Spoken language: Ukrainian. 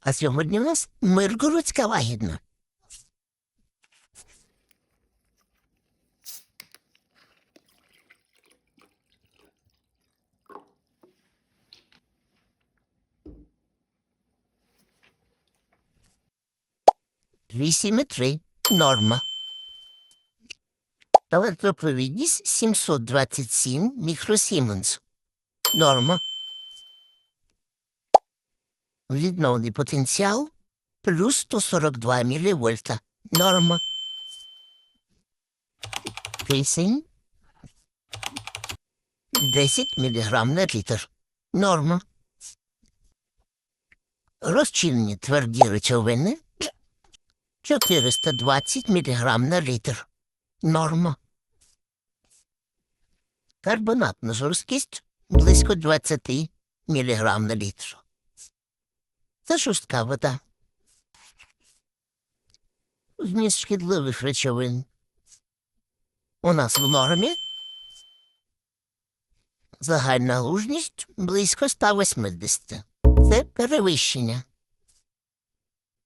А сьогодні у нас Миргородська лагідна. Вісім і три. Норма. Електропровідність 727 мікросіменс. Норма. Відновний потенціал плюс 142 мілівольта. Норма. Кисень 10 міліграм на літр. Норма. Розчинні тверді речовини 420 міліграм на літр. Норма. Карбонатна жорсткість близько 20 міліграм на літр. Це жорстка вода. Вміст шкідливих речовин. У нас в нормі. Загальна лужність близько 180. Це перевищення.